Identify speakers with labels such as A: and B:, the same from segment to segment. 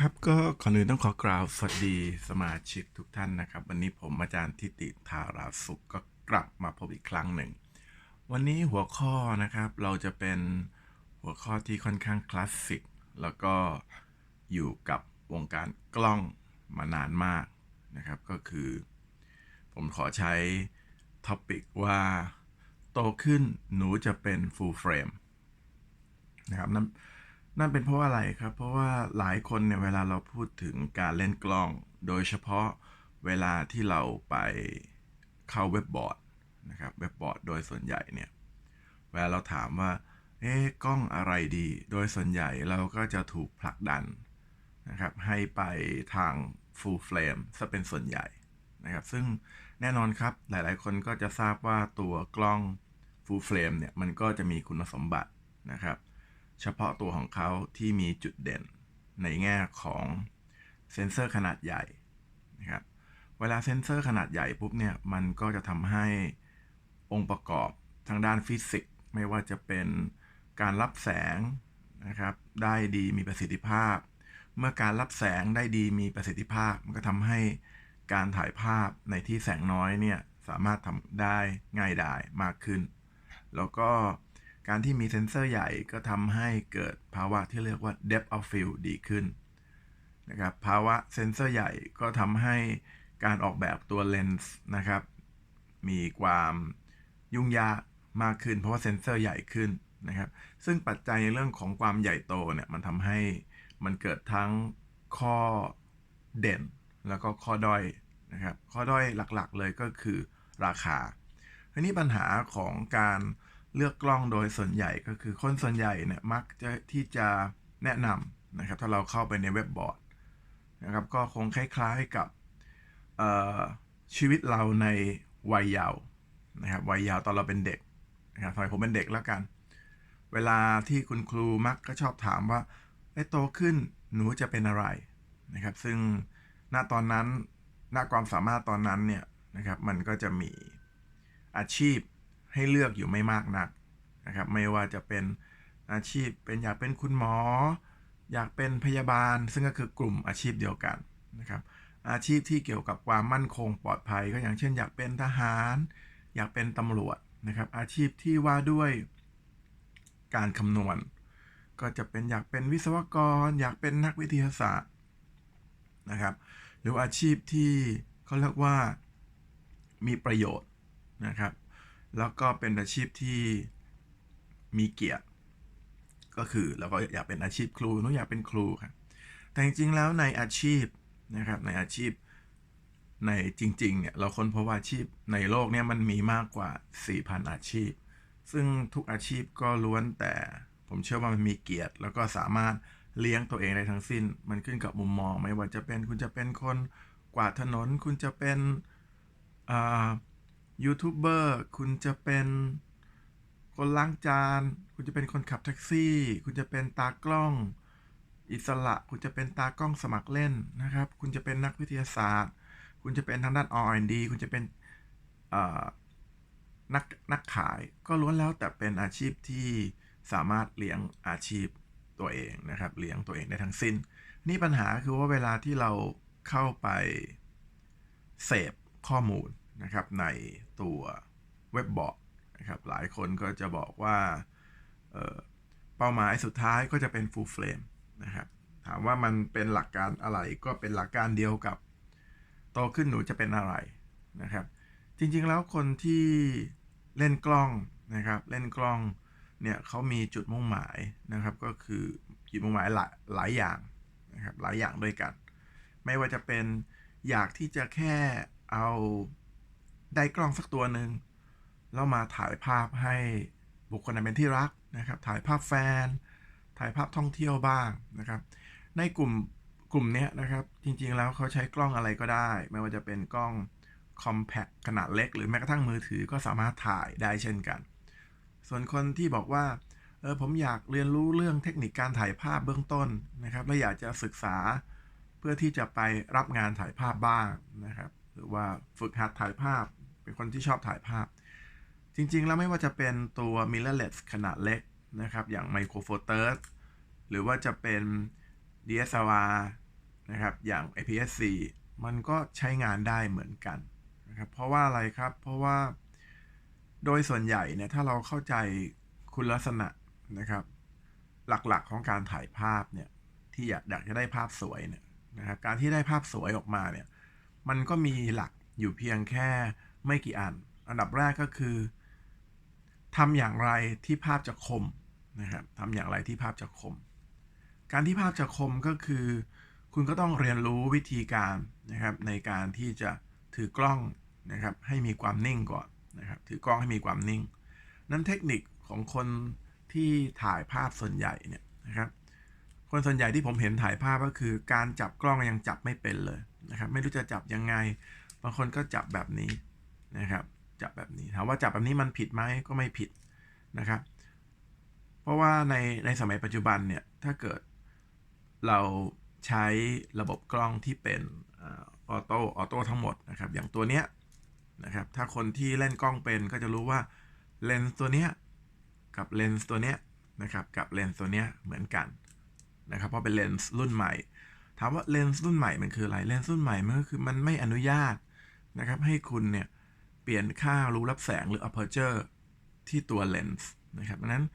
A: ครับก็ก่อนอื่นต้องขอกล่าวสวัสดีสมาชิกทุกท่านนะครับ วันนี้ผมอาจารย์ทิติธาราสุขก็กลับมาพบอีกครั้งหนึ่ง วันนี้หัวข้อนะครับเราจะเป็นหัวข้อที่ค่อนข้างคลาสสิกแล้วก็อยู่กับวงการกล้องมานานมากนะครับ ก็คือ ผมขอใช้ท็อปิกว่าโตขึ้นหนูจะเป็น full frame นะครับนั่น นั่นเป็นเพราะอะไรครับ เพราะว่าหลายคนเนี่ยเวลาเราพูดถึงการเล่นกล้อง โดยเฉพาะเวลาที่เราไปเข้าเว็บบอร์ดนะครับเว็บบอร์ดโดยส่วนใหญ่เนี่ยเวลาเราถามว่าเอ๊ะกล้องอะไรดี โดยส่วนใหญ่เราก็จะถูกผลักดันนะครับให้ไปทาง full frame ซะเป็นส่วนใหญ่นะครับซึ่งแน่นอนครับหลายๆ คนก็จะทราบว่าตัวกล้อง full frame เนี่ยมันก็จะมีคุณสมบัตินะครับ เฉพาะตัวของเขาที่มีจุดเด่นในแง่ของเซนเซอร์ขนาดใหญ่นะครับเวลาเซนเซอร์ขนาดใหญ่ปุ๊บเนี่ยมันก็จะทำให้องค์ประกอบทางด้านฟิสิกส์ไม่ว่าจะเป็นการรับแสงนะครับได้ดีมีประสิทธิภาพ เมื่อการรับแสงได้ดีมีประสิทธิภาพ มันก็ทำให้การถ่ายภาพในที่แสงน้อยเนี่ยสามารถทำได้ง่ายดายมากขึ้น แล้วก็ การที่มีเซ็นเซอร์ใหญ่ก็ทำให้เกิดภาวะที่เรียกว่า depth of field ดีขึ้นนะครับภาวะเซ็นเซอร์ใหญ่ก็ทำให้การออกแบบตัวเลนส์นะครับ มีความยุ่งยากมากขึ้น เพราะว่าเซ็นเซอร์ใหญ่ขึ้นนะครับ ซึ่งปัจจัยในเรื่องของความใหญ่โตเนี่ยมันทำให้มันเกิดทั้งข้อเด่นแล้วก็ข้อด้อยนะครับ ข้อด้อยหลักๆเลยก็คือราคาทีนี้ปัญหาของการ เลือกกล้องโดยส่วนใหญ่ก็คือคนส่วนใหญ่เนี่ยมักจะที่จะแนะนำนะครับถ้าเราเข้าไปในเว็บบอร์ดนะครับก็คงคล้ายๆกับชีวิตเราในวัยเยาว์นะครับวัยเยาว์ตอนเราเป็นเด็กนะครับสมัยผมเป็นเด็กแล้วกัน เวลาที่คุณครูมักก็ชอบถามว่าไอ้โตขึ้นหนูจะเป็นอะไรนะครับซึ่งณตอนนั้นณความสามารถตอนนั้นเนี่ยนะครับมันก็จะมีอาชีพ ให้เลือกอยู่ไม่มากนักนะครับ ไม่ว่าจะเป็นอาชีพเป็นอยากเป็นคุณหมอ อยากเป็นพยาบาล ซึ่งก็คือกลุ่มอาชีพเดียวกันนะครับ อาชีพที่เกี่ยวกับความมั่นคงปลอดภัย ก็อย่างเช่น อยากเป็นทหาร อยากเป็นตำรวจนะครับ อาชีพที่ว่าด้วยการคำนวณ ก็จะเป็นอยากเป็นวิศวกร อยากเป็นนักวิทยาศาสตร์นะครับหรืออาชีพที่เขาเรียกว่ามีประโยชน์นะครับ แล้วก็เป็นอาชีพที่มีเกียรติ ก็คือเราก็อยากเป็นอาชีพครูนุอยากเป็นครูครับแต่จริงๆแล้วในอาชีพนะครับในอาชีพในจริงๆเนี่ยเราค้นพบว่าอาชีพในโลกเนี่ยมันมีมากกว่า 4,000 อาชีพ ซึ่งทุกอาชีพก็ล้วนแต่ผมเชื่อว่ามันมีเกียรติ แล้วก็สามารถเลี้ยงตัวเองได้ทั้งสิ้น มันขึ้นกับมุมมอง ไม่ว่าจะเป็นคุณจะเป็นคนกวาดถนน คุณจะเป็นอ่า ยูทูบเบอร์คุณจะเป็นคนล้างจาน คุณจะเป็นคนขับแท็กซี่ คุณจะเป็นตากล้อง อิสระ คุณจะเป็นตากล้องสมัครเล่นนะครับ คุณจะเป็นนักวิทยาศาสตร์ คุณจะเป็นทางด้าน R&D คุณจะเป็นนักนักขายก็ล้วนแล้วแต่เป็นอาชีพที่สามารถเลี้ยงอาชีพตัวเองนะครับ เลี้ยงตัวเองได้ทั้งสิ้น นี่ปัญหาคือว่าเวลาที่เราเข้าไปเสพข้อมูล นะครับในตัวเว็บบอร์ดนะครับหลายคนก็จะบอกว่าเเป้าหมายสุดท้ายก็จะเป็น full frame นะครับถามว่ามันเป็นหลักการอะไรก็เป็นหลักการเดียวกับโตขึ้นหนูจะเป็นอะไรนะครับ จริงๆแล้วคนที่เล่นกล้องนะครับ เล่นกล้องเนี่ยเขามีจุดมุ่งหมายนะครับ ก็คือจุดมุ่งหมายหลายหลายอย่างนะครับหลายอย่างด้วยกัน ไม่ว่าจะเป็นอยากที่จะแค่เอา ได้กล้องสักตัวหนึ่งแล้วมาถ่ายภาพให้บุคคลนั้นเป็นที่รักนะครับ ถ่ายภาพแฟน ถ่ายภาพท่องเที่ยวบ้างนะครับ ในกลุ่มกลุ่มนี้นะครับ จริงๆแล้วเขาใช้กล้องอะไรก็ได้ ไม่ว่าจะเป็นกล้อง compact ขนาดเล็ก หรือแม้กระทั่งมือถือก็สามารถถ่ายได้เช่นกัน ส่วนคนที่บอกว่าเออผมอยากเรียนรู้เรื่องเทคนิคการถ่ายภาพเบื้องต้นนะครับและอยากจะศึกษาเพื่อที่จะไปรับงานถ่ายภาพบ้างนะครับ หรือว่าฝึกหัดถ่ายภาพ เป็นคนที่ชอบถ่ายภาพ จริงๆ แล้วไม่ว่าจะเป็นตัว mirrorless ขนาดเล็กนะครับ อย่าง micro four thirds หรือว่าจะเป็น DSLR นะครับ อย่าง APS-C มันก็ใช้งานได้เหมือนกันนะครับ เพราะว่าอะไรครับ เพราะว่าโดยส่วนใหญ่เนี่ย ถ้าเราเข้าใจคุณลักษณะนะครับ หลักๆของการถ่ายภาพเนี่ย ที่อยากอยากจะได้ภาพสวยเนี่ยนะครับ การที่ได้ภาพสวยออกมาเนี่ย มันก็มีหลักอยู่เพียงแค่ ไม่กี่อัน อันดับแรกก็คือทำอย่างไรที่ภาพจะคมนะครับทำอย่างไรที่ภาพจะคม การที่ภาพจะคมก็คือ คุณก็ต้องเรียนรู้วิธีการนะครับในการที่จะถือกล้องนะครับให้มีความนิ่งก่อนนะครับถือกล้องให้มีความนิ่ง นั้นเทคนิคของคนที่ถ่ายภาพส่วนใหญ่เนี่ยนะครับคนส่วนใหญ่ที่ผมเห็นถ่ายภาพก็คือ การจับกล้องยังจับไม่เป็นเลยนะครับไม่รู้จะจับยังไง บางคนก็จับแบบนี้ นะครับจับแบบนี้ถามว่าจับแบบนี้มันผิดไหมก็ไม่ผิดนะครับ เพราะว่าในในสมัยปัจจุบันเนี่ยถ้าเกิดเราใช้ระบบกล้องที่เป็นออโต้ออโต้ทั้งหมดนะครับ อย่างตัวเนี้ยนะครับถ้าคนที่เล่นกล้องเป็นก็จะรู้ว่าเลนส์ตัวเนี้ยกับเลนส์ตัวเนี้ยนะครับกับเลนส์ตัวเนี้ยเหมือนกันนะครับเพราะเป็นเลนส์รุ่นใหม่ ถามว่าเลนส์รุ่นใหม่มันคืออะไรเลนส์รุ่นใหม่มันก็คือมันไม่อนุญาตนะครับให้คุณเนี่ย เปลี่ยนค่ารูรับแสงหรือ aperture ที่ตัวเลนส์นะครับดังนั้น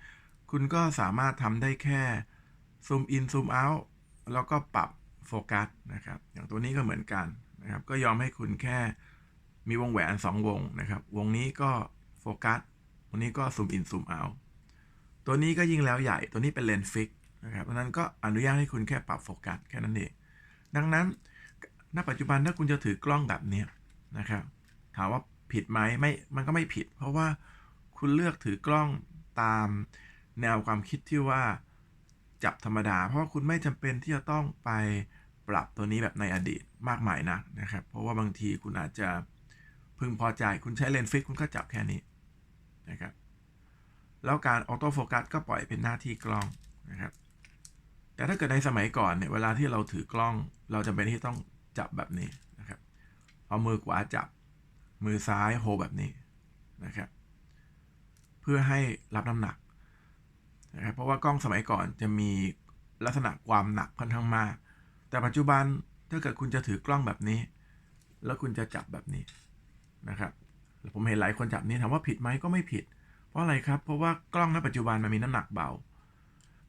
A: คุณก็สามารถทำได้แค่ซูมอินซูมเอาท์แล้วก็ปรับโฟกัสนะครับ อย่างตัวนี้ก็เหมือนกันนะครับ ก็ยอมให้คุณแค่มีวงแหวน 2 วงนะครับ วงนี้ก็โฟกัสวงนี้ก็ซูมอินซูมเอาท์ตัวนี้ก็ยิ่งแล้วใหญ่ ตัวนี้เป็นเลนส์ฟิกนะครับเพราะนั้นก็อนุญาตให้คุณแค่ปรับโฟกัสแค่นั้นเอง ดังนั้น ณ ปัจจุบันถ้าคุณจะถือกล้องแบบนี้นะครับ ถามว่า ผิดไหมไม่มันก็ไม่ผิด เพราะว่าคุณเลือกถือกล้องตามแนวความคิดที่ว่าจับธรรมดา เพราะคุณไม่จำเป็นที่จะต้องไปปรับตัวนี้แบบในอดีตมากมายนักนะครับ เพราะว่าบางทีคุณอาจจะพึงพอใจคุณใช้เลนส์ฟิกคุณก็จับแค่นี้นะครับแล้วการออโต้โฟกัสก็ปล่อยเป็นหน้าที่กล้องนะครับ แต่ถ้าเกิดในสมัยก่อนเนี่ยเวลาที่เราถือกล้อง เราจำเป็นที่ต้องจับแบบนี้นะครับเอามือขวาจับ มือซ้ายโฮแบบนี้นะครับ เพื่อให้รับน้ำหนักนะครับเพราะว่ากล้องสมัยก่อนจะมีลักษณะความหนักค่อนข้างมาก แต่ปัจจุบันถ้าเกิดคุณจะถือกล้องแบบนี้ แล้วคุณจะจับแบบนี้นะครับผมเห็นหลายคนจับนี้ถามว่าผิดไหมก็ไม่ผิด เพราะอะไรครับ เพราะว่ากล้องในปัจจุบันมันมีน้ำหนักเบา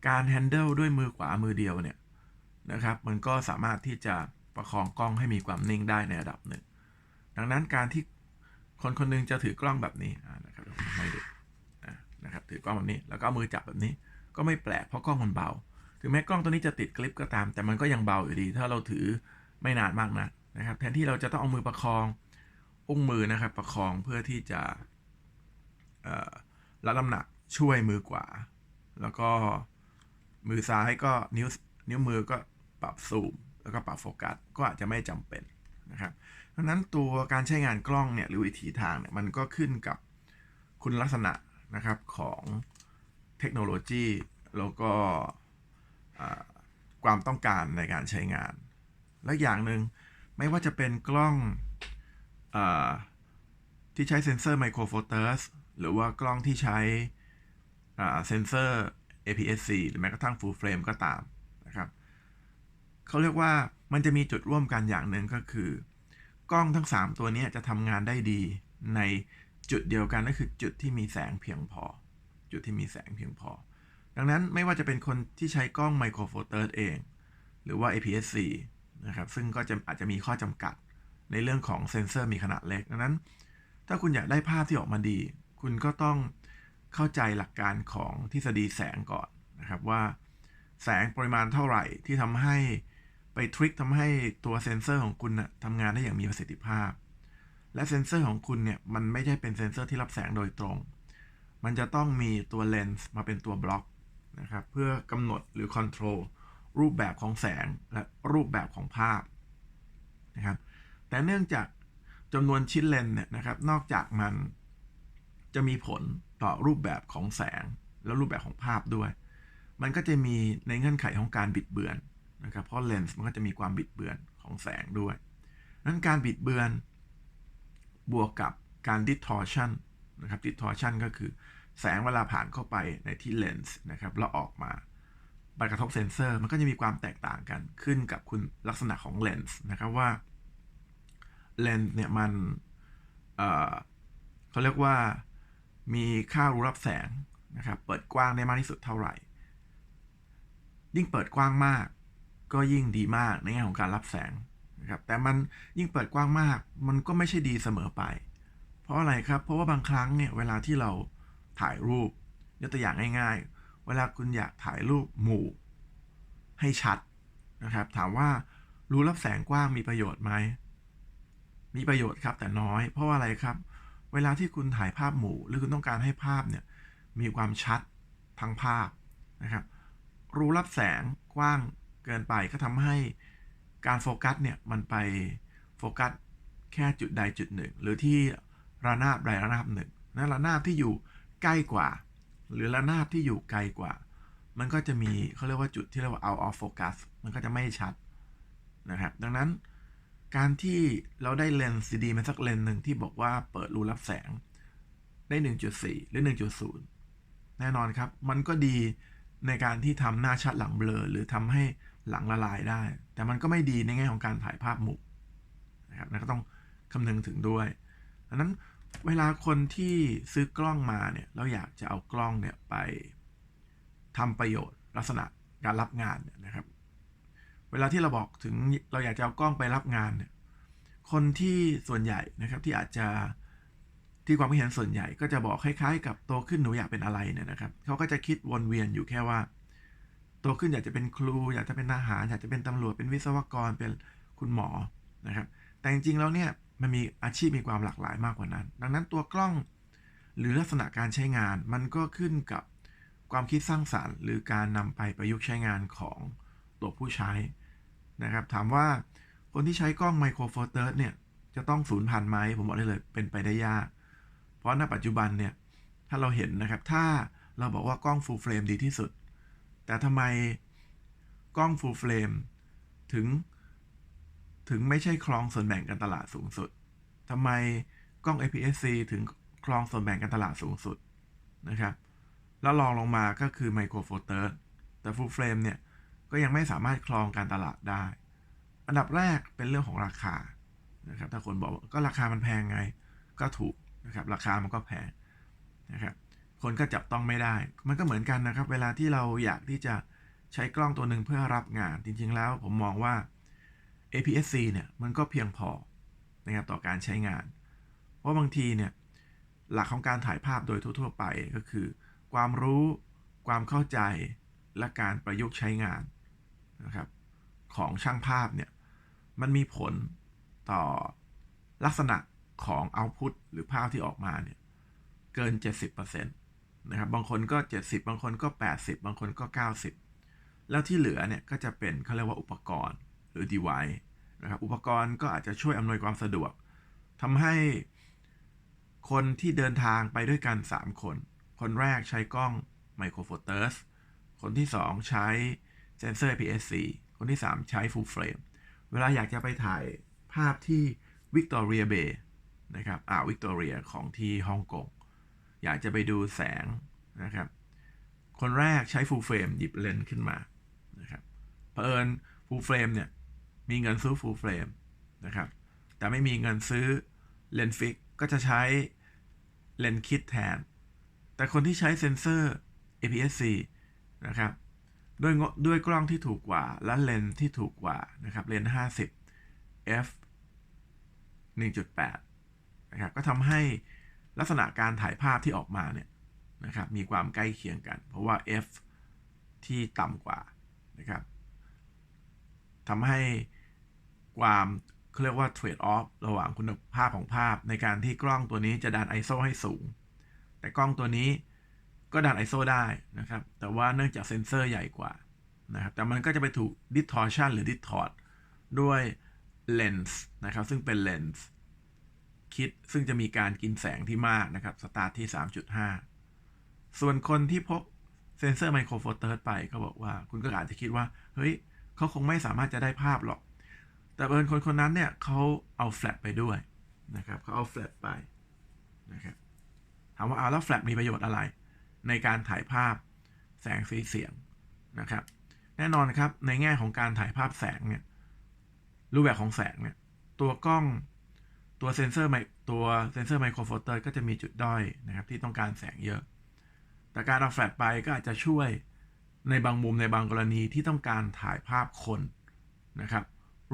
A: การแฮนเดิลด้วยมือขวามือเดียวเนี่ยนะครับ มันก็สามารถที่จะประคองกล้องให้มีความนิ่งได้ในระดับหนึ่ง ดังนั้นการที่ คนคนนึงจะถือกล้องแบบนี้นะครับไม่ดูนะครับถือกล้องแบบนี้แล้วก็มือจับแบบนี้ ก็ไม่แปลกเพราะกล้องมันเบา ถึงแม้กล้องตัวนี้จะติดคลิปก็ตาม แต่มันก็ยังเบาอยู่ดี ถ้าเราถือไม่นานมากนะนะครับ แทนที่เราจะต้องเอามือประคองอุ้งมือนะครับ ประคองเพื่อที่จะรับน้ำหนักช่วยมือกว่าแล้วก็มือซ้ายก็นิ้วนิ้วมือก็ปรับซูม แล้วก็ปรับโฟกัสก็อาจจะไม่จำเป็นนะครับ ราะนั้นตัวการใช้งานกล้องเนี่ยหรือวิธีทางเนี่ยมันก็ขึ้นกับคุณลักษณะนะครับของเทคโนโลยี แล้วก็ความต้องการในการใช้งาน และอย่างหนึ่งไม่ว่าจะเป็นกล้องอที่ใช้เซ็นเซอร์ไมโครโฟเตอร์สหรือว่ากล้องที่ใช้เซ็นเซอร์ APS-C หรือแม้กระทั่ง full frame ก็ตามนะครับเขาเรียกว่ามันจะมีจุดร่วมกันอย่างหนึ่งก็คือ กล้องทั้ง 3 ตัวนี้จะทำงานได้ดีในจุดเดียวกันก็คือจุดที่มีแสงเพียงพอ จุดที่มีแสงเพียงพอ ดังนั้นไม่ว่าจะเป็นคนที่ใช้กล้องไมโครโฟเตอร์เอง หรือว่า APS-C นะครับซึ่งก็จะอาจจะมีข้อจำกัดในเรื่องของเซนเซอร์มีขนาดเล็ก ดังนั้น ถ้าคุณอยากได้ภาพที่ออกมาดี คุณก็ต้องเข้าใจหลักการของทฤษฎีแสงก่อนนะครับว่า แสงปริมาณเท่าไหร่ที่ทำให้ ไปทริคทำให้ตัวเซนเซอร์ของคุณนะทำงานได้อย่างมีประสิทธิภาพ และเซนเซอร์ของคุณเนี่ยมันไม่ได้เป็นเซนเซอร์ที่รับแสงโดยตรง มันจะต้องมีตัวเลนส์มาเป็นตัวบล็อกนะครับเพื่อกำหนดหรือคอนโทรลรูปแบบของแสงและรูปแบบของภาพนะครับแต่เนื่องจากจำนวนชิ้นเลนส์เนี่ยนะครับนอกจากมันจะมีผลต่อรูปแบบของแสง และรูปแบบของภาพด้วย มันก็จะมีในเงื่อนไขของการบิดเบือน นะครับเพราะเลนส์มันก็จะมีความบิดเบือนของแสงด้วยนั้นการบิดเบือนบวกกับการ distortion นะครับ distortion ก็คือแสงเวลาผ่านเข้าไปในที่เลนส์นะครับแล้วออกมาไปกระทบเซนเซอร์ มันก็จะมีความแตกต่างกันขึ้นกับคุณลักษณะของเลนส์นะครับว่าเลนส์เนี่ยมันเเขาเรียกว่ามีค่ารู้รับแสงนะครับ เปิดกว้างได้มากที่สุดเท่าไหร่ ยิ่งเปิดกว้างมาก ก็ยิ่งดีมากในแง่ของการรับแสงนะครับแต่มันยิ่งเปิดกว้างมาก มันก็ไม่ใช่ดีเสมอไป เพราะอะไรครับ เพราะว่าบางครั้งเนี่ยเวลาที่เราถ่ายรูปยกตัวอย่างง่าย ๆ เวลาคุณอยากถ่ายรูปหมู่ ให้ชัดนะครับ ถามว่ารูรับแสงกว้างมีประโยชน์ไหมมีประโยชน์ครับแต่น้อย เพราะว่าอะไรครับ เวลาที่คุณถ่ายภาพหมู่ หรือคุณต้องการให้ภาพเนี่ยมีความชัดทั้งภาพนะครับ รูรับแสงกว้าง เกินไปก็ทำให้การโฟกัสเนี่ยมันไปโฟกัสแค่จุดใดจุดหนึ่ง หรือที่ระนาบใดระนาบหนึ่งนะระนาบที่อยู่ใกล้กว่า หรือระนาบที่อยู่ไกลกว่า มันก็จะมีเขาเรียกว่าจุดที่เรียกว่า out of focus มันก็จะไม่ชัดนะครับดังนั้นการที่เราได้เลนส์ดีมาสักเลนส์หนึ่งที่บอกว่าเปิดรูรับแสงได้ 1.4 หรือ 1.0 แน่นอนครับ มันก็ดีในการที่ทำหน้าชัดหลังเบลอ หรือทำให้ หลังละลายได้ แต่มันก็ไม่ดีในแง่ของการถ่ายภาพหมู่นะครับนัก็ต้องคำนึงถึงด้วยดังนั้นเวลาคนที่ซื้อกล้องมาเนี่ยเราอยากจะเอากล้องเนี่ยไปทำประโยชน์ลักษณะการรับงานเนี่ยนะครับ เวลาที่เราบอกถึงเราอยากจะเอากล้องไปรับงานเนี่ยคนที่ส่วนใหญ่นะครับที่อาจจะที่ความคิดเห็นส่วนใหญ่ก็จะบอกคล้ายๆ กับโตขึ้นหนูอยากเป็นอะไรเนี่ยนะครับเขาก็จะคิดวนเวียนอยู่แค่ว่า โตขึ้นอยากจะเป็นครู อยากจะเป็นทหาร อยากจะเป็นตำรวจเป็นวิศวกรเป็นคุณหมอนะครับ แต่จริงๆแล้วเนี่ยมันมีอาชีพมีความหลากหลายมากกว่านั้น ดังนั้นตัวกล้องหรือลักษณะการใช้งานมันก็ขึ้นกับความคิดสร้างสารรค์ หรือการนำไปประยุกต์ใช้งานของตัวผู้ใช้นะครับ ถามว่าคนที่ใช้กล้องไมโครโฟเตอร์เนี่ยจะต้องสูญพันธุ์ไหมผมบอกได้เลยเป็นไปได้ยาก เพราะณปัจจุบันเนี่ยถ้าเราเห็นนะครับ ถ้าเราบอกว่ากล้องฟูลเฟรมดีที่สุด แต่ทำไมกล้องฟูลเฟรมถึง ถึงไม่ใช่ครองส่วนแบ่งการตลาดสูงสุดทำไมกล้อง APS-C ถึงครองส่วนแบ่งการตลาดสูงสุดนะครับ แล้วรองลงมาก็คือไมโครโฟเตอร์แต่ full frame เนี่ย ก็ยังไม่สามารถครองการตลาดได้ อันดับแรกเป็นเรื่องของราคานะครับถ้าคนบอกก็ราคามันแพงไงก็ถูกนะครับ ราคามันก็แพงนะครับ คนก็จับต้องไม่ได้ มันก็เหมือนกันนะครับ เวลาที่เราอยากที่จะใช้กล้องตัวหนึ่งเพื่อรับงาน จริง ๆ แล้วผมมองว่า APS-C เนี่ยมันก็เพียงพอนะครับต่อการใช้งาน เพราะบางทีเนี่ยหลักของการถ่ายภาพโดยทั่ว ๆ ไปก็คือ ความรู้ความเข้าใจและการประยุกต์ใช้งานนะครับของช่างภาพเนี่ยมันมีผลต่อลักษณะของเอาต์พุตหรือภาพที่ออกมาเนี่ยเกิน 70% นะครับ บางคนก็ 70 บางคนก็ 80 บางคนก็ 90 แล้วที่เหลือเนี่ยก็จะเป็นเขาเรียกว่าอุปกรณ์หรือ device นะครับ อุปกรณ์ก็อาจจะช่วยอำนวยความสะดวกทำให้คนที่เดินทางไปด้วยกัน 3 คน คนแรกใช้กล้องไมโครโฟเตอร์สคนที่ 2 ใช้เซนเซอร์ PSC คนที่ 3 ใช้ Full Frame เวลาอยากจะไปถ่ายภาพที่วิกตอเรียเบย์นะครับ อ่าววิกตอเรียของที่ฮ่องกง อยากจะไปดูแสงนะครับ คนแรกใช้ Full Frame หยิบเลนส์ขึ้นมานะครับเผอิญ Full Frame เนี่ยมีเงินซื้อ Full Frame นะครับ แต่ไม่มีเงินซื้อเลนส์ฟิกก็จะใช้เลนส์คิดแทน แต่คนที่ใช้เซนเซอร์ APS-C นะครับด้วยด้วยกล้องที่ถูกกว่า และเลนส์ที่ถูกกว่านะครับเลนส์50 f 1.8 นะครับ ก็ทำให้ ลักษณะการถ่ายภาพที่ออกมาเนี่ยนะครับมีความใกล้เคียงกัน เพราะว่า f ที่ต่ำกว่านะครับทำให้ความเขาเรียกว่าเทรดออฟระหว่างคุณภาพของภาพในการที่กล้องตัวนี้จะดัน ISO ให้สูง แต่กล้องตัวนี้ก็ดัน ISO ได้นะครับ แต่ว่าเนื่องจากเซนเซอร์ใหญ่กว่านะครับ แต่มันก็จะไปถูก distortion หรือ distort ด้วยเลนส์นะครับ ซึ่งเป็นเลนส์ คิดซึ่งจะมีการกินแสงที่มากนะครับ สตาร์ทที่ 3.5 ส่วนคนที่พกเซนเซอร์ไมโครโฟเตอร์ไปก็บอกว่า คุณก็อาจจะคิดว่า เฮ้ยเขาคงไม่สามารถจะได้ภาพหรอก แต่เอิญคนคนนั้นเนี่ยเขาเอาแฟลชไปด้วยนะครับเขาเอาแฟลชไปนะครับถามว่าเอาแล้วแฟลชมีประโยชน์อะไร ในการถ่ายภาพแสงสีเสียงนะครับ แน่นอนครับในแง่ของการถ่ายภาพแสงเนี่ยรูปแบบของแสงเนี่ยตัวกล้อง ตัวเซนเซอร์ไมตัวเซนเซอร์ไมโครโฟเตอร์ก็จะมีจุดด้อยนะครับที่ต้องการแสงเยอะ แต่การเอาแฟลชไปก็อาจจะช่วยในบางมุมในบางกรณีที่ต้องการถ่ายภาพคนนะครับ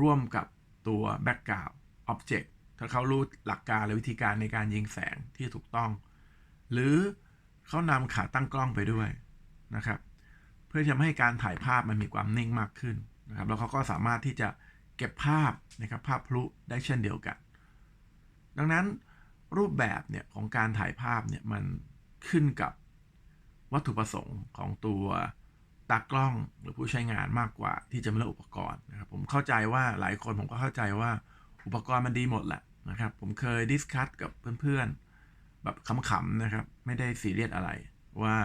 A: ร่วมกับตัวแบ็กกราวด์อ็อบเจกต์ถ้าเขารู้หลักการหรือวิธีการในการยิงแสงที่ถูกต้อง หรือเขานำขาตั้งกล้องไปด้วยนะครับ เพื่อทำให้การถ่ายภาพมันมีความนิ่งมากขึ้นนะครับ แล้วเขาก็สามารถที่จะเก็บภาพนะครับภาพพลุได้เช่นเดียวกัน ดังนั้นรูปแบบเนี่ยของการถ่ายภาพเนี่ยมันขึ้นกับวัตถุประสงค์ของตัวตากล้องหรือผู้ใช้งานมากกว่าที่จะมาเลือกอุปกรณ์นะครับผมเข้าใจว่าหลายคนผมก็เข้าใจว่าอุปกรณ์มันดีหมดแหละนะครับ ผมเคยดิสคัตกับเพื่อนๆ แบบขำๆนะครับ ไม่ได้ซีเรียสอะไรว่า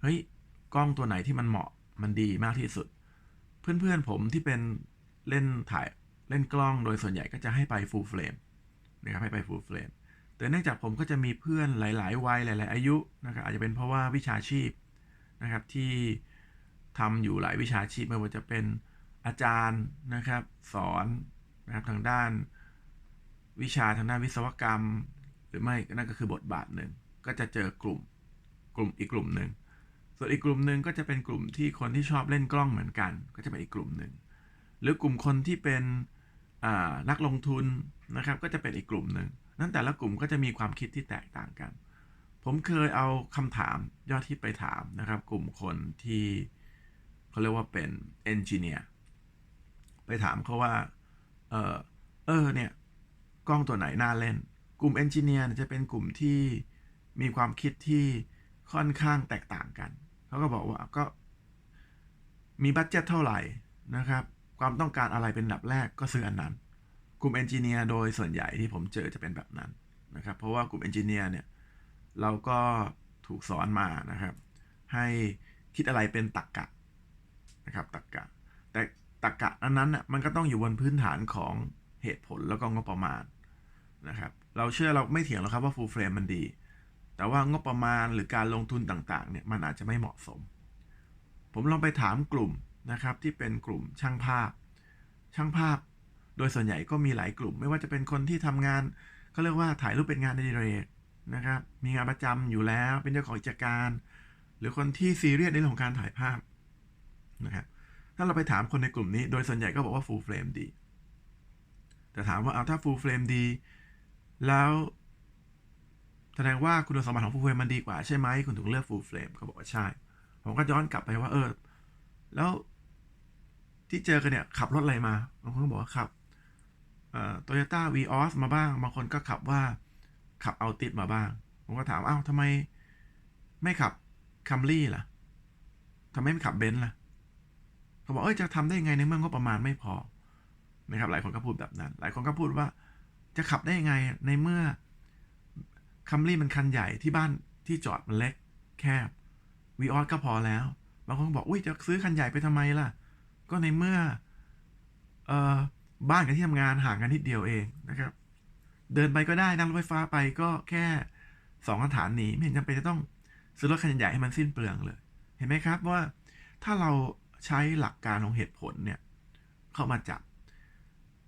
A: เฮ้ย กล้องตัวไหนที่มันเหมาะมันดีมากที่สุด เพื่อนๆผมที่เป็นเล่นถ่ายเล่นกล้องโดยส่วนใหญ่ก็จะให้ไป full frame นะครับให้ไป full frame แต่เนื่องจากผมก็จะมีเพื่อนหลาย ๆ วัยหลาย ๆ อายุนะครับอาจจะเป็นเพราะว่าวิชาชีพนะครับที่ทำอยู่หลายวิชาชีพไม่ว่าจะเป็นอาจารย์นะครับสอนนะครับทางด้านวิชาทางด้านวิศวกรรม หรือไม่นั่นก็คือบทบาทหนึ่งก็จะเจอกลุ่มกลุ่มอีกกลุ่มหนึ่งส่วนอีกกลุ่มหนึ่งก็จะเป็นกลุ่มที่คนที่ชอบเล่นกล้องเหมือนกัน ก็จะเป็นอีกกลุ่มหนึ่งหรือกลุ่มคนที่เป็น นักลงทุนนะครับก็จะเป็นอีกกลุ่มหนึ่งนั้นแต่ละกลุ่มก็จะมีความคิดที่แตกต่างกัน ผมเคยเอาคำถามยอดที่ไปถามนะครับ กลุ่มคนที่เขาเรียกว่าเป็นเอนจิเนียร์ไปถามเขาว่า เออเออเนี่ย กล้องตัวไหนน่าเล่น กลุ่มเอนจิเนียร์จะเป็นกลุ่มที่มีความคิดที่ค่อนข้างแตกต่างกัน เขาก็บอกว่าก็มีบัตเจ็ตเท่าไหร่นะครับ ความต้องการอะไรเป็นดับแรกก็ซื้ออันนั้น กลุ่มเอนจิเนียร์โดยส่วนใหญ่ที่ผมเจอจะเป็นแบบนั้นนะครับ เพราะว่ากลุ่มเอนจิเนียร์เนี่ยเราก็ถูกสอนมานะครับ ให้คิดอะไรเป็นตักกะนะครับตักกะ แต่ตักกะอันนั้นน่ะมันก็ต้องอยู่บนพื้นฐานของเหตุผลแล้วก็งบประมาณนะครับ เราเชื่อเราไม่เถียงหรอกครับว่า full frame มันดี แต่ว่างบประมาณหรือการลงทุนต่างๆเนี่ยมันอาจจะไม่เหมาะสม ผมลองไปถามกลุ่ม นะครับที่เป็นกลุ่มช่างภาพ ช่างภาพ โดยส่วนใหญ่ก็มีหลายกลุ่ม ไม่ว่าจะเป็นคนที่ทำงานเขาเรียกว่าถ่ายรูปเป็นงานในเรกนะครับมีงานประจำอยู่แล้วเป็นเจ้าของกิจการ หรือคนที่ซีเรียสในเรื่องของการถ่ายภาพนะครับถ้าเราไปถามคนในกลุ่มนี้ โดยส่วนใหญ่ก็บอกว่า full frame ดี แต่ถามว่าเอาถ้า full frame ดี แล้วแสดงว่าคุณสมบัติของ full frame มันดีกว่าใช่ไหมคุณถึงเลือก full frame เขาบอกว่าใช่ ผมก็ย้อนกลับไปว่าเออ แล้ว ที่เจอกันเนี่ย ขับรถอะไรมา บางคนก็บอกว่าขับโตโยต้าวีออสมาบ้าง บางคนก็ขับว่าขับเอาติดมาบ้าง ผมก็ถามอ้าวทำไมไม่ขับคัมรี่ล่ะทำไมไม่ขับเบนซ์ล่ะเขาบอกเอ้ยจะทำได้ยังไงในเมื่องบประมาณไม่พอนะครับ หลายคนก็พูดแบบนั้น หลายคนก็พูดว่า จะขับได้ยังไงในเมื่อคัมรี่มันคันใหญ่ที่บ้านที่จอดมันเล็ก แคบวีออสก็พอแล้วบางคนบอกอุ้ยจะซื้อคันใหญ่ไปทำไมล่ะ ก็ในเมื่อเออบ้านกับที่ทำงานห่างกันนิดเดียวเองนะครับ เดินไปก็ได้นั่งรถไฟฟ้าไปก็แค่สองสถานีไม่เห็นจำเป็นจะต้องซื้อรถคันใหญ่ให้มันสิ้นเปลืองเลย เห็นไหมครับว่าถ้าเราใช้หลักการของเหตุผลเนี่ยเข้ามาจับ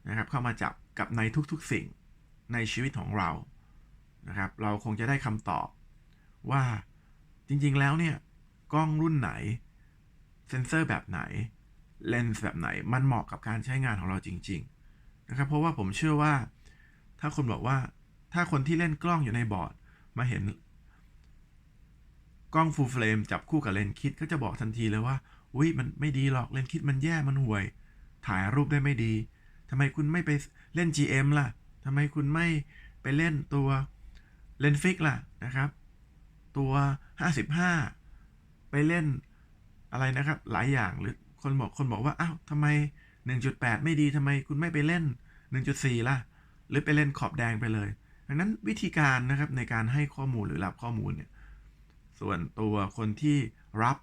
A: นะครับเข้ามาจับกับในทุกๆสิ่งในชีวิตของเรานะครับ เราคงจะได้คำตอบว่าจริงๆแล้วเนี่ยกล้องรุ่นไหน เซนเซอร์แบบไหน เลนส์แบบไหน มันเหมาะกับการใช้งานของเราจริง ๆ นะครับ เพราะว่าผมเชื่อว่า ถ้าคนบอกว่าถ้าคนที่เล่นกล้องอยู่ในบอร์ด มาเห็น กล้องฟูลเฟรมจับคู่กับเลนส์คิดก็จะบอกทันทีเลยว่าอุ้ยมันไม่ดีหรอกเลนส์คิดมันแย่มันห่วย ถ่ายรูปได้ไม่ดีทำไมคุณไม่ไปเล่น GM ล่ะทำไมคุณไม่ไปเล่นตัวเลนส์ฟิกล่ะนะครับ ตัว 55 ไปเล่นอะไรนะครับ หลายอย่างหรือ คนบอกคนบอกว่าอ้าวทำไม 1.8 ไม่ดีทำไมคุณไม่ไปเล่น 1.4 ล่ะ หรือไปเล่นขอบแดงไปเลย ดังนั้นวิธีการนะครับในการให้ข้อมูลหรือรับข้อมูลเนี่ยส่วนตัวคนที่รับ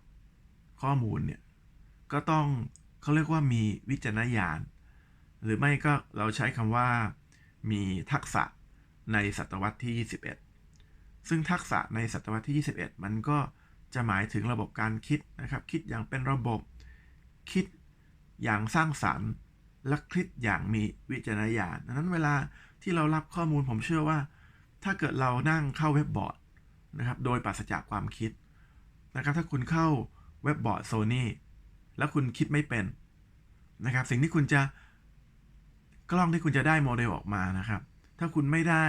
A: ข้อมูลเนี่ยก็ต้องเขาเรียกว่ามีวิจารณญาณ หรือไม่ก็เราใช้คำว่ามีทักษะในศตวรรษที่ 21 ซึ่งทักษะในศตวรรษที่ 21 มันก็จะหมายถึงระบบการคิดนะครับ คิดอย่างเป็นระบบ คิดอย่างสร้างสรรค์ และคิดอย่างมีวิจารณญาณดังนั้นเวลาที่เรารับข้อมูลผมเชื่อว่า ถ้าเกิดเรานั่งเข้าเว็บบอร์ดนะครับโดยปราศจากความคิดนะครับถ้าคุณเข้าเว็บบอร์ดโซนี่แล้วคุณคิดไม่เป็นนะครับสิ่งที่คุณจะกล้องที่คุณจะได้โมเดลออกมานะครับ ถ้าคุณไม่ได้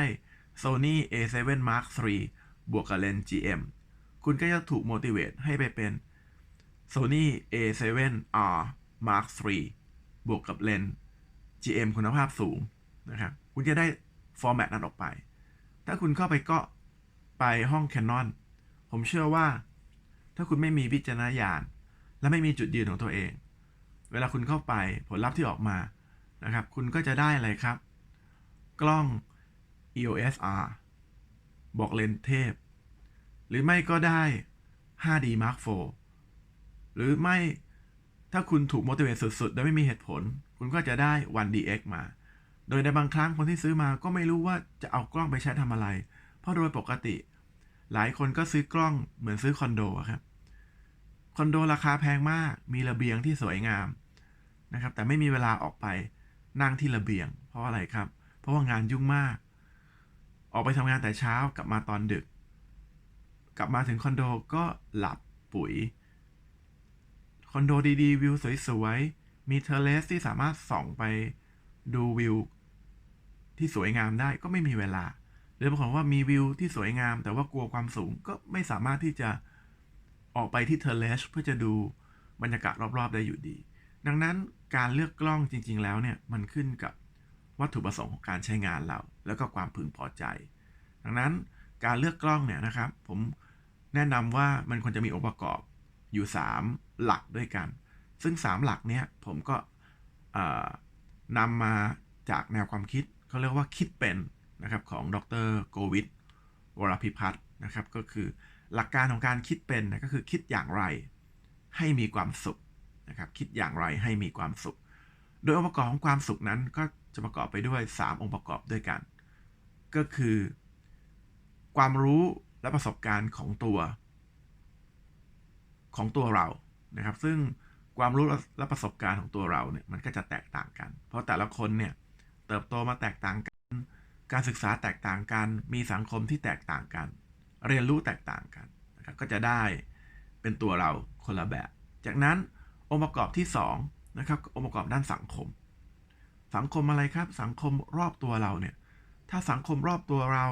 A: Sony A7 Mark III บวกกับเลนส์ GM คุณก็จะถูก motivate ให้ไปเป็น Sony A7R Mark III บวกกับเลนส์ GM คุณภาพสูงนะครับ คุณจะได้ฟอร์แมตนั้นออกไป ถ้าคุณเข้าไปก็ไปห้อง Canon ผมเชื่อว่า ถ้าคุณไม่มีวิจารณญาณ และไม่มีจุดยืนของตัวเอง เวลาคุณเข้าไปผลลัพธ์ที่ออกมานะครับ คุณก็จะได้อะไรครับ กล้อง EOS R บอกเลนส์เทพ หรือไม่ก็ได้ 5D Mark IV หรือไม่ถ้าคุณถูก motivate สุดๆ โดยไม่มีเหตุผล คุณก็จะได้ 1DX มา โดยในบางครั้งคนที่ซื้อมาก็ไม่รู้ว่าจะเอากล้องไปใช้ทำอะไร เพราะโดยปกติ หลายคนก็ซื้อกล้องเหมือนซื้อคอนโดครับ คอนโดราคาแพงมาก มีระเบียงที่สวยงามนะครับ แต่ไม่มีเวลาออกไปนั่งที่ระเบียง เพราะอะไรครับ เพราะว่างานยุ่งมาก ออกไปทำงานแต่เช้ากลับมาตอนดึก กลับมาถึงคอนโดก็หลับปุ๋ย อนโดดีๆ วิวสวยๆ มีเทเลสที่สามารถส่องไปดูวิวที่สวยงามได้ก็ไม่มีเวลา หรือบางคนว่ามีวิวที่สวยงาม แต่ว่ากลัวความสูงก็ไม่สามารถที่จะออกไปที่เทเลสเพื่อจะดูบรรยากาศรอบๆได้อยู่ดี ดังนั้นการเลือกกล้องจริง ๆ แล้วเนี่ยมันขึ้นกับวัตถุประสงค์ของการใช้งานเรา แล้วก็ความพึงพอใจ ดังนั้นการเลือกกล้องเนี่ยนะครับ ผมแนะนำว่ามันควรจะมีองค์ประกอบ อยู่ 3 หลักด้วยกัน ซึ่ง 3 หลักเนี้ยผมก็นำมาจากแนวความคิดเขาเรียกว่าคิดเป็นนะครับของดรโกวิทวรพิพัฒน์นะครับก็คือหลักการของการคิดเป็นนะก็คือคิดอย่างไรให้มีความสุขนะครับคิดอย่างไรให้มีความสุข โดยองค์ประกอบของความสุขนั้นก็จะประกอบไปด้วย 3 องค์ประกอบด้วยกัน ก็คือ ความรู้และประสบการณ์ของตัว ของตัวเรานะครับ ซึ่งความรู้และประสบการณ์ของตัวเราเนี่ยมันก็จะแตกต่างกัน เพราะแต่ละคนเนี่ยเติบโตมาแตกต่างกัน การศึกษาแตกต่างกัน มีสังคมที่แตกต่างกัน เรียนรู้แตกต่างกันนะครับก็จะได้เป็นตัวเราคนละแบบ จากนั้นองค์ประกอบที่2นะครับองค์ประกอบด้านสังคม สังคมอะไรครับ สังคมรอบตัวเราเนี่ยถ้าสังคมรอบตัวเรา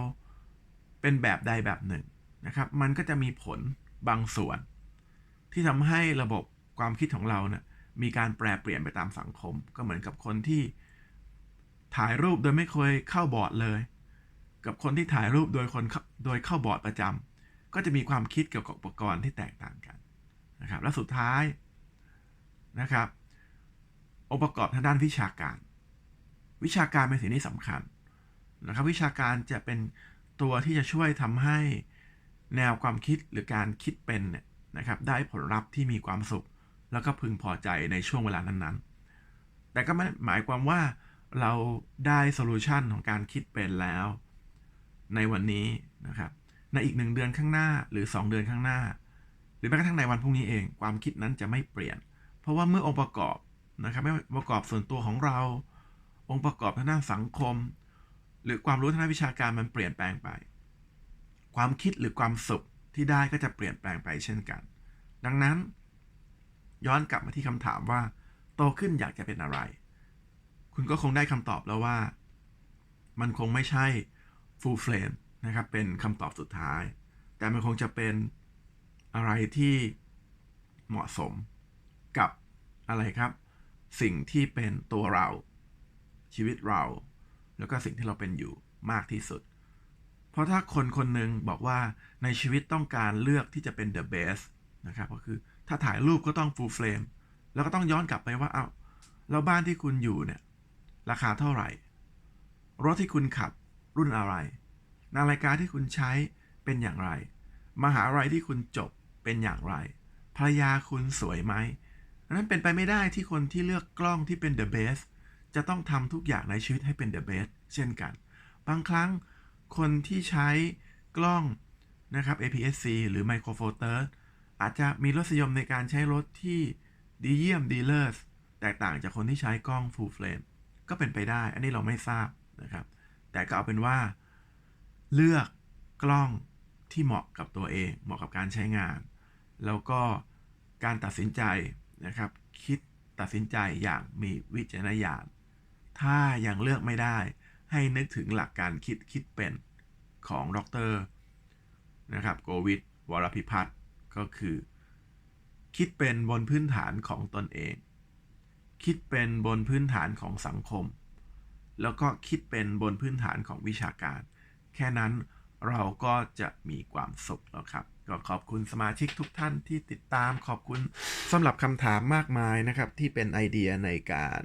A: เป็นแบบใดแบบหนึ่งนะครับ มันก็จะมีผลบางส่วน ที่ทำให้ระบบความคิดของเราเนี่ยมีการแปรเปลี่ยนไปตามสังคม ก็เหมือนกับคนที่ถ่ายรูปโดยไม่เคยเข้าบอร์ดเลย กับคนที่ถ่ายรูปโดยคนโดยเข้าบอร์ดประจำก็จะมีความคิดเกี่ยวกับอุปกรณ์ที่แตกต่างกันนะครับ และสุดท้ายนะครับองค์ประกอบทางด้านวิชาการ วิชาการเป็นสิ่งที่สำคัญนะครับ วิชาการจะเป็นตัวที่จะช่วยทำให้แนวความคิดหรือการคิดเป็นเนี่ย นะครับได้ผลลัพธ์ที่มีความสุข แล้วก็พึงพอใจในช่วงเวลานั้นๆ แต่ก็ไม่หมายความว่าเราได้โซลูชันของการคิดเป็นแล้ว ในวันนี้นะครับในอีกหนึ่งเดือนข้างหน้าหรือ 2 เดือนข้างหน้า หรือแม้กระทั่งในวันพรุ่งนี้เอง ความคิดนั้นจะไม่เปลี่ยน เพราะว่าเมื่อองค์ประกอบนะครับไม่ประกอบส่วนตัวของเรา องค์ประกอบทางด้านสังคม หรือความรู้ทางด้านวิชาการมันเปลี่ยนแปลงไป ความคิดหรือความสุข ที่ได้ก็จะเปลี่ยนแปลงไปเช่นกัน ดังนั้น ย้อนกลับมาที่คำถามว่า โตขึ้นอยากจะเป็นอะไร คุณก็คงได้คำตอบแล้วว่า มันคงไม่ใช่ full flame นะครับ เป็นคำตอบสุดท้าย แต่มันคงจะเป็นอะไรที่เหมาะสมกับอะไรครับ สิ่งที่เป็นตัวเราชีวิตเรา แล้วก็สิ่งที่เราเป็นอยู่มากที่สุด เพราะถ้าคนคนหนึ่งบอกว่าในชีวิตต้องการเลือกที่จะเป็น the best นะครับก็คือถ้าถ่ายรูปก็ต้อง full frame แล้วก็ต้องย้อนกลับไปว่าเอา้าแล้วบ้านที่คุณอยู่เนี่ยราคาเท่าไหร่ รถที่คุณขับรุ่นอะไรนาฬิกาที่คุณใช้เป็นอย่างไร มหาลัยที่คุณจบเป็นอย่างไร ภรรยาคุณสวยไหมนั้นเป็นไปไม่ได้ที่คนที่เลือกกล้องที่เป็น the best จะต้องทำทุกอย่างในชีวิตให้เป็น the best เช่นกัน บางครั้ง คนที่ใช้กล้องนะครับ APS-C หรือ Micro Four Third อาจจะมีรสนิยมในการใช้รถที่ดีเยี่ยมดีเลิศแตกต่างจากคนที่ใช้กล้อง full frame ก็เป็นไปได้ อันนี้เราไม่ทราบนะครับ แต่ก็เอาเป็นว่า เลือกกล้องที่เหมาะกับตัวเอง เหมาะกับการใช้งาน แล้วก็การตัดสินใจนะครับ คิดตัดสินใจอย่างมีวิจารณญาณ ถ้ายังเลือกไม่ได้ ให้นึกถึงหลักการคิดคิดเป็นของดรนะครับโกวิทวรพิพัฒน์ก็คือ คิดเป็นบนพื้นฐานของตนเอง คิดเป็นบนพื้นฐานของสังคม แล้วก็คิดเป็นบนพื้นฐานของวิชาการ แค่นั้นเราก็จะมีความสุขแล้วครับก็ขอบคุณสมาชิกทุกท่านที่ติดตามขอบคุณสำหรับคำถามมากมายนะครับ ที่เป็นไอเดียในการ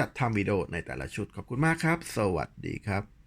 A: จัดทำวิดีโอในแต่ละชุดขอบคุณมากครับ สวัสดีครับ